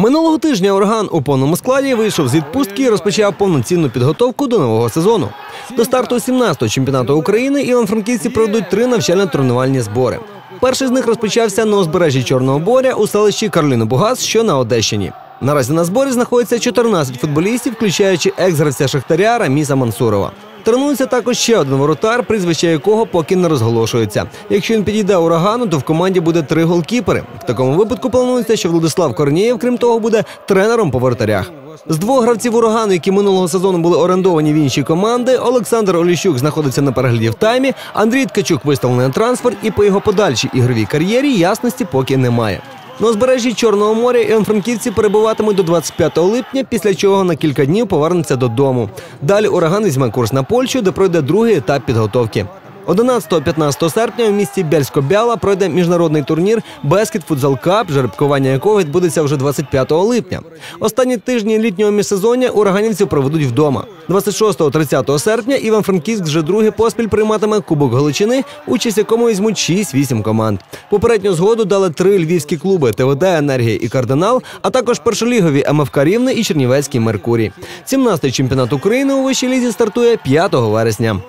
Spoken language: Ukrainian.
Минулого тижня орган у повному складі вийшов з відпустки і розпочав повноцінну підготовку до нового сезону. До старту 17-го чемпіонату України івано-франківці проведуть три навчально-тренувальні збори. Перший з них розпочався на узбережжі Чорного моря у селищі Карліно Бугас, що на Одещині. Наразі на зборі знаходиться 14 футболістів, включаючи екс-гравця Шахтаря Раміса Мансурова. Тренується також ще один воротар, прізвище якого поки не розголошується. Якщо він підійде урагану, то в команді буде три голкіпери. В такому випадку планується, що Владислав Корнієв, крім того, буде тренером по воротарях. З двох гравців урагану, які минулого сезону були орендовані в інші команди, Олександр Оліщук знаходиться на перегляді в таймі, Андрій Ткачук виставлений на трансфер, і по його подальшій ігровій кар'єрі ясності поки немає. На узбережжі Чорного моря івано-франківці перебуватимуть до 25 липня, після чого на кілька днів повернуться додому. Далі ураган візьме курс на Польщу, де пройде другий етап підготовки. 11-15 серпня у місті Бяльсько-Бяла пройде міжнародний турнір Бескет Футзал Кап, жеребкування якого відбудеться вже 25 липня. Останні тижні літнього міжсезоння ураганівців проведуть вдома. 26-30 серпня Іван-Франківськ вже другий поспіль прийматиме Кубок Галичини, участь якому візьмуть 6-8 команд. Попередню згоду дали три львівські клуби ТВД, Енергія і Кардинал, а також першолігові МФК Рівне і Чернівецький Меркурій. 17-й чемпіонат України у вищій лізі стартує 5 вересня.